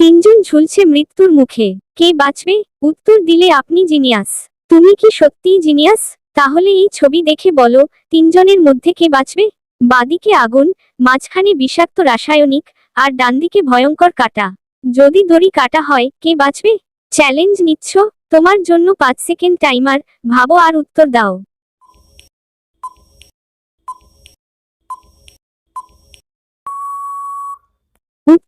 তিনজন ঝুলছে মৃত্যুর মুখে। কে বাঁচবে? উত্তর দিলে আপনি জিনিয়াস। তুমি কি সত্যিই জিনিয়াস? তাহলে এই ছবি দেখে বলো, তিনজনের মধ্যে কে বাঁচবে? বাদিকে আগুন, মাঝখানে বিষাক্ত রাসায়নিক, আর ডানদিকে ভয়ঙ্কর কাটা। যদি দড়ি কাটা হয়, কে বাঁচবে? চ্যালেঞ্জ নিচ্ছ, তোমার জন্য পাঁচ সেকেন্ড টাইমার, ভাবো আর উত্তর দাও।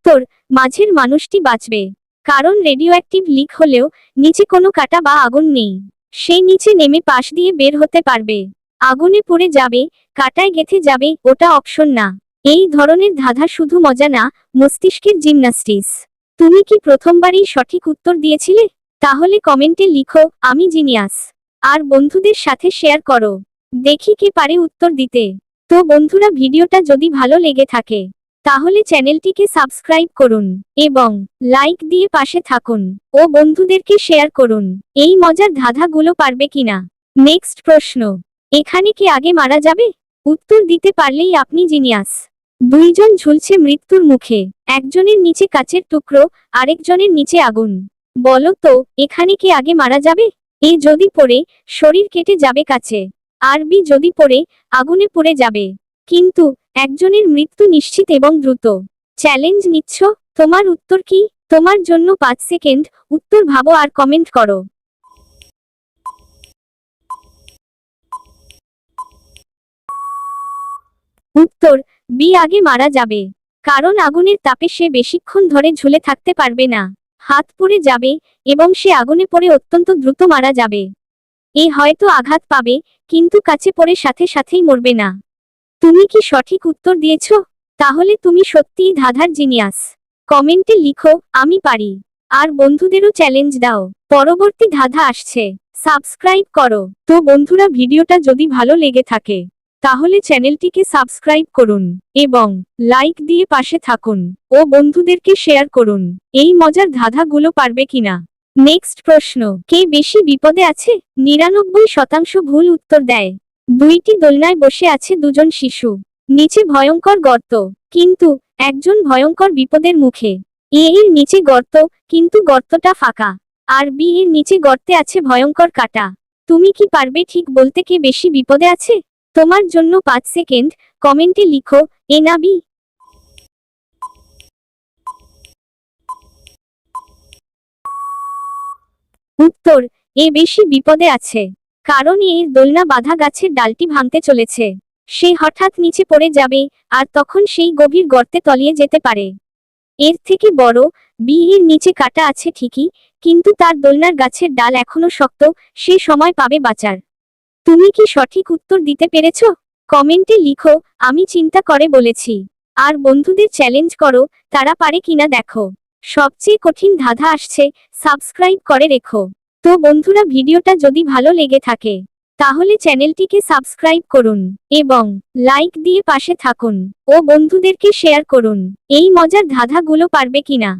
উত্তর মাঝের মানুষটি বাঁচবে। কারণ রেডিও অ্যাক্টিভ লিক হলেও নিচে কোনো কাটা বা আগুন নেই। সে নিচে নেমে পাশ দিয়ে বের হতে পারবে। আগুনে পড়ে যাবে, কাটায় গেথে যাবে, ওটা অপশন না। এই ধরনের ধাঁধা শুধু মজা না, মস্তিষ্কের জিমনাস্টিস তুমি কি প্রথমবারই সঠিক উত্তর দিয়েছিলে? তাহলে কমেন্টে লিখো, আমি জিনিয়াস। আর বন্ধুদের সাথে শেয়ার করো। দেখি কে পারে উত্তর দিতে। তো বন্ধুরা, ভিডিওটা যদি ভালো লেগে থাকে তাহলে চ্যানেলটিকে সাবস্ক্রাইব করুন এবং লাইক দিয়ে পাশে থাকুন ও বন্ধুদেরকে শেয়ার করুন। এই মজার ধাঁধাগুলো পারবে কিনা? নেক্সট প্রশ্ন। এখানে কি আগে মারা যাবে? উত্তর দিতে পারলেই আপনি জিনিয়াস। দুইজন ঝুলছে মৃত্যুর মুখে, একজনের নিচে কাচের টুকরো, আরেকজনের নিচে আগুন। বলো তো, এখানে কি আগে মারা যাবে? এ যদি পড়ে, শরীর কেটে যাবে কাছে। আর বি যদি পড়ে, আগুনে পড়ে যাবে। কিন্তু একজনের মৃত্যু নিশ্চিত এবং দ্রুত। চ্যালেঞ্জ নিচ্ছ, তোমার উত্তর কি? তোমার জন্য পাঁচ সেকেন্ড, উত্তর ভাবো আর কমেন্ট করো। উত্তর, বি আগে মারা যাবে। কারণ আগুনের তাপে সে বেশিক্ষণ ধরে ঝুলে থাকতে পারবে না। হাত পুড়ে যাবে এবং সে আগুনে পড়ে অত্যন্ত দ্রুত মারা যাবে। এ হয়তো আঘাত পাবে, কিন্তু কাছে পড়ে সাথে সাথেই মরবে না। তুমি কি সঠিক উত্তর দিয়েছ? তাহলে তুমি সত্যিই ধাঁধার জিনিয়াস। কমেন্টে লিখো, আমি পারি। আর বন্ধুদেরও চ্যালেঞ্জ দাও। পরবর্তী ধাঁধা আসছে। সাবস্ক্রাইব করো। তো বন্ধুরা, ভিডিওটা যদি ভালো লেগে থাকে, তাহলে চ্যানেলটিকে সাবস্ক্রাইব করুন এবং লাইক দিয়ে পাশে থাকুন ও বন্ধুদেরকে শেয়ার করুন। এই মজার ধাঁধাগুলো পারবে কিনা? নেক্সট প্রশ্ন, কে বেশি বিপদে আছে? নিরানব্বই শতাংশ ভুল উত্তর দেয়। দুইটি দোলনায় বসে আছে দুজন শিশু। নিচে ভয়ঙ্কর গর্ত, কিন্তু একজন ভয়ঙ্কর বিপদের মুখে। এ এর নিচে গর্ত, কিন্তু গর্তটা ফাঁকা। আর বি এর নিচে গর্তে আছে ভয়ঙ্কর কাটা। তুমি কি পারবে ঠিক বলতে কে বেশি বিপদে আছে? তোমার জন্য পাঁচ সেকেন্ড, কমেন্টে লিখো, এ না বি। উত্তর, এ বেশি বিপদে আছে। কারণ এই দোলনা বাঁধা গাছের ডালটি ভাঙতে চলেছে। সে হঠাৎ নিচে পড়ে যাবে, আর তখন সেই গভীর গর্তে তলিয়ে যেতে পারে। এর থেকে বড় বি এর নিচে কাটা আছে ঠিকই, কিন্তু তার দোলনার গাছের ডাল এখনও শক্ত, সে সময় পাবে বাঁচার। তুমি কি সঠিক উত্তর দিতে পেরেছ? কমেন্টে লিখো, আমি চিন্তা করে বলেছি। আর বন্ধুদের চ্যালেঞ্জ করো, তারা পারে কিনা দেখো। সবচেয়ে কঠিন ধাঁধা আসছে, সাবস্ক্রাইব করে রেখো। তো বন্ধুরা, ভিডিওটা যদি ভালো লেগে থাকে, তাহলে চ্যানেলটিকে সাবস্ক্রাইব করুন এবং লাইক দিয়ে পাশে থাকুন ও বন্ধুদেরকে শেয়ার করুন। এই মজার ধাঁধাগুলো পারবে কিনা?